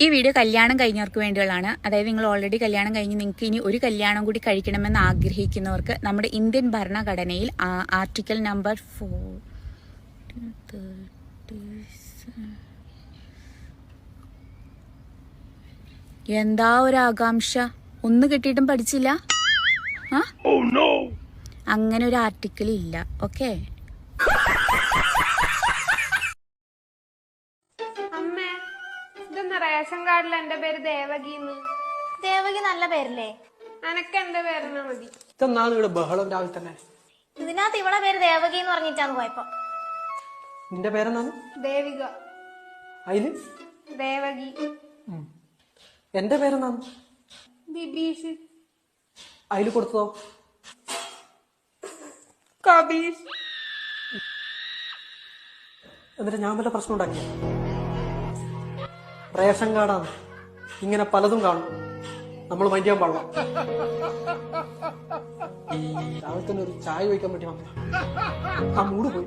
ഈ വീഡിയോ കല്യാണം കഴിഞ്ഞവർക്ക് വേണ്ടിയുള്ളതാണ്. അതായത് നിങ്ങൾ ഓൾറെഡി കല്യാണം കഴിഞ്ഞ് നിങ്ങൾക്ക് ഇനി ഒരു കല്യാണം കൂടി കഴിക്കണമെന്ന് ആഗ്രഹിക്കുന്നവർക്ക് നമ്മുടെ ഇന്ത്യൻ ഭരണഘടനയിൽ ആർട്ടിക്കൽ ആർട്ടിക്കിൾ നമ്പർ ഫോർ എന്താ ഒരു ആകാംക്ഷ? ഒന്ന് കിട്ടിയിട്ടും പഠിച്ചില്ല? ആ? അങ്ങനെ ഒരു ആർട്ടിക്കിൾ ഇല്ല. ഓക്കേ റേഷൻ കാർഡിൽ എന്റെ പേര് ദേവകിന്ന് ദേവകി നല്ല പേരല്ലേ? അനക്ക് എന്റെ പേരെന്നാ മതി. ഇതെന്നാണ് ഇവിടെ ബഹളം രാവിലെ തന്നെ? ഇതിനകത്ത് ഇവളെ പേര് ദേവകി എന്ന് പറഞ്ഞിട്ടാണ് പോയപ്പോ. നിന്റെ പേരെന്നാണ് ദേവിക. അതിൽ ദേവകി. എന്റെ പേരെന്നാണ് ബിബീഷ്. അതിൽ കൊടുത്തോ കബീഷ്. എന്നിട്ട് ഞാൻ വല്ല പ്രശ്നം ഉണ്ടാക്കിയ? റേഷൻ കാർഡാണ് ഇങ്ങനെ പലതും കാണും. നമ്മൾ മൈൻഡ് ചെയ്യാൻ പാടില്ല. രാവിലെ തന്നെ ഒരു ചായ വയ്ക്കാൻ പറ്റി വന്ന ആ മൂട് പോയി.